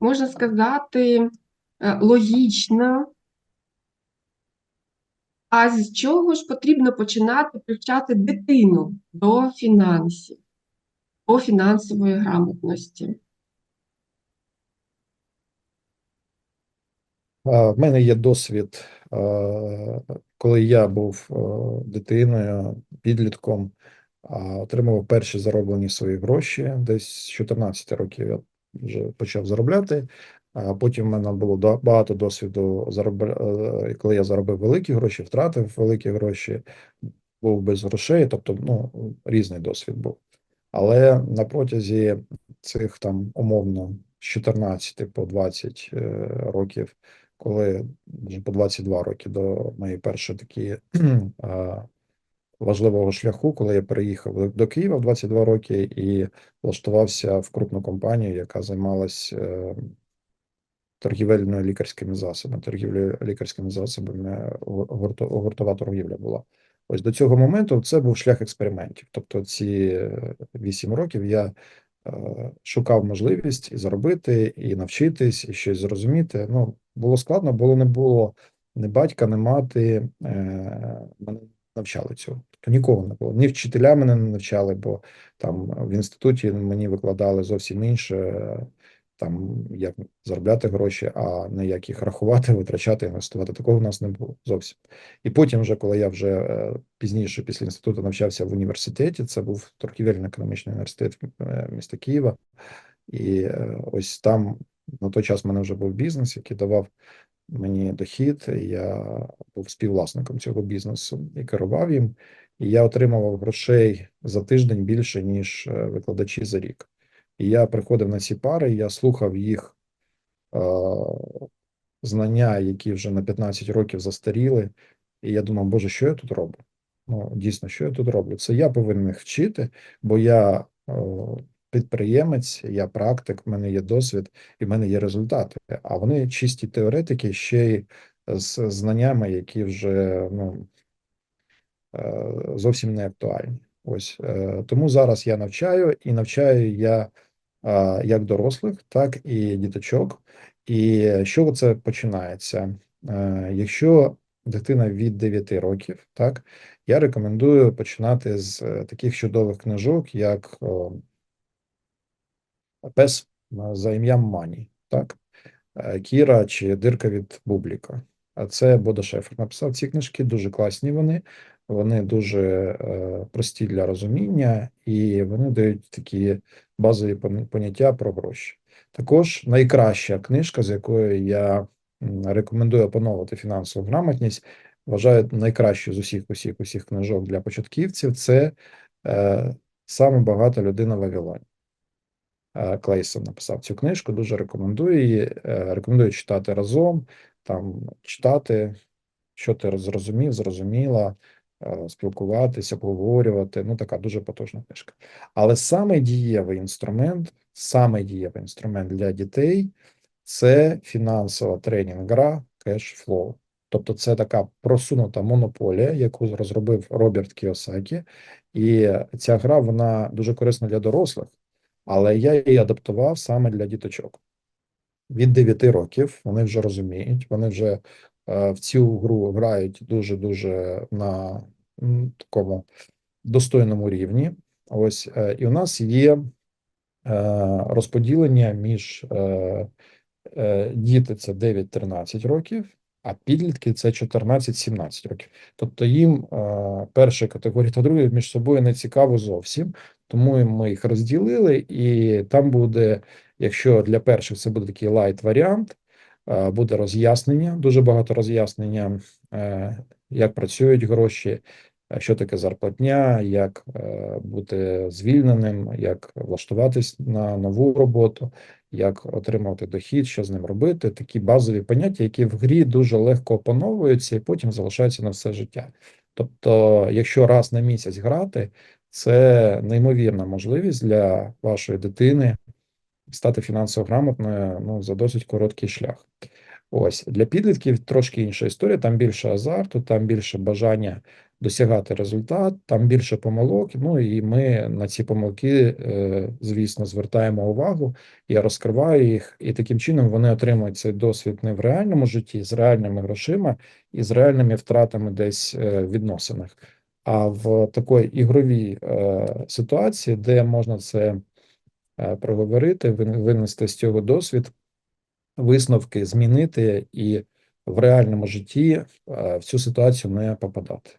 можна сказати, е, логічна. А з чого ж потрібно починати привчати дитину до фінансів, до фінансової грамотності? В мене є досвід, коли я був дитиною, підлітком, отримував перші зароблені свої гроші. Десь з 14 років я вже почав заробляти. А потім в мене було багато досвіду, е, коли я заробив великі гроші, втратив великі гроші, був без грошей, тобто ну, різний досвід був. Але на протязі цих там умовно з 14 по 20 е, років, коли вже по 22 роки до моєї першої такі важливого шляху, коли я переїхав до- Києва в 22 роки і влаштувався в крупну компанію, яка займалась е, торгівельною лікарськими засобами, торгівлею лікарськими засобами, гуртова торгівля була. Ось до цього моменту це був шлях експериментів. Тобто, ці 8 років я е, шукав можливість і заробити, і навчитись, і щось зрозуміти. Ну, було складно, було не було ні батька, ні мати е, мене навчали цього. Тобто нікого не було. Ні вчителя мене не навчали, бо там в інституті мені викладали зовсім інше там як заробляти гроші, а не як їх рахувати, витрачати, інвестувати. Такого в нас не було зовсім. І потім, вже коли я вже е, пізніше, після інституту, навчався в університеті, це був торгівельно-економічний університет е, міста Києва, і е, ось там на той час в мене вже був бізнес, який давав мені дохід. Я був співвласником цього бізнесу і керував їм. І я отримував грошей за тиждень більше, ніж е, викладачі за рік. І я приходив на ці пари, я слухав їх е, знання, які вже на 15 років застаріли. І я думав, Боже, що я тут роблю? Ну, дійсно, що я тут роблю? Це я повинен їх вчити, бо я е, підприємець, я практик, в мене є досвід і в мене є результати. А вони чисті теоретики ще й з знаннями, які вже ну, е, зовсім не актуальні. Ось е, тому зараз я навчаю і навчаю я як дорослих, так і діточок. І чого це починається? Е, Якщо дитина від 9 років, так я рекомендую починати з е, таких чудових книжок, як Пес за ім'ям Мані, так Е, Кіра чи Дирка від Бубліка. А це Бодо Шефер написав ці книжки, дуже класні вони. Вони дуже е, прості для розуміння, і вони дають такі базові поняття про гроші. Також найкраща книжка, з якою я рекомендую опановувати фінансову грамотність, вважаю найкращою з усіх усіх усіх книжок для початківців. Це е, саме багата людина в Вавилоні. Е, Клейсон написав цю книжку, дуже рекомендую її. е, Рекомендую читати разом, там читати, що ти зрозумів, зрозуміла, е, спілкуватися, обговорювати. Ну, така дуже потужна книжка. Але саме дієвий інструмент, саме дієвий інструмент для дітей це фінансова тренінг-гра Cash Тобто це така просунута монополія, яку розробив Роберт Кіосакі, і ця гра вона дуже корисна для дорослих, але я її адаптував саме для діточок. Від 9 років вони вже розуміють, вони вже е, в цю гру грають дуже-дуже на м, такому достойному рівні. Ось е, і у нас є е, розподілення між діти це 9-13 років, а підлітки це 14-17 років. Тобто їм е, перша категорія та друга між собою не цікаво зовсім, тому ми їх розділили, і там буде, якщо для перших це буде такий лайт варіант, е, буде роз'яснення, дуже багато роз'яснення, е, як працюють гроші, е, що таке зарплатня, як бути звільненим, як влаштуватись на нову роботу, як отримувати дохід, що з ним робити. Такі базові поняття, які в грі дуже легко опановуються і потім залишаються на все життя. Тобто, якщо раз на місяць грати, це неймовірна можливість для вашої дитини стати фінансово грамотною ну, за досить короткий шлях. Ось для підлітків трошки інша історія. Там більше азарту, там більше бажання досягати результат, там більше помилок. Ну і ми на ці помилки, е, звісно, звертаємо увагу. Я розкриваю їх, і таким чином вони отримують цей досвід не в реальному житті, з реальними грошима і з реальними втратами десь е, в відносинах, а в такої ігровій е, ситуації, де можна це е, проговорити, винести з цього досвід, висновки змінити і в реальному житті е, в цю ситуацію не попадати,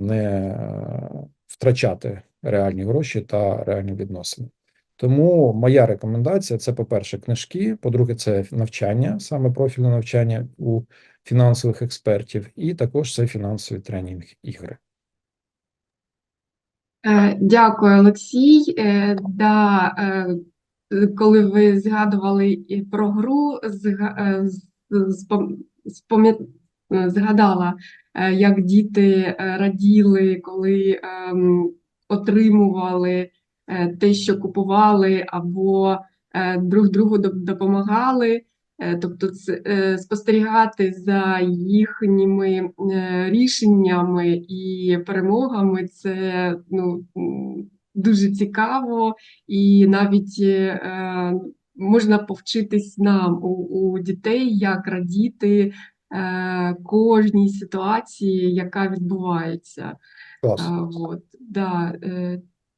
не втрачати реальні гроші та реальні відносини. Тому моя рекомендація це, по-перше, книжки, по-друге, це навчання, саме профільне навчання у фінансових експертів, і також це фінансові тренінг ігри. Е, Дякую, Олексій. Е, Да, е, коли ви згадували про гру, згадала, як діти раділи, коли ем, отримували те, що купували, або друг другу допомагали. Е, Тобто е, спостерігати за їхніми е, рішеннями і перемогами це ну, дуже цікаво, і навіть можна повчитись нам у, у дітей, як радіти кожній ситуації, яка відбувається. Клас. От, да,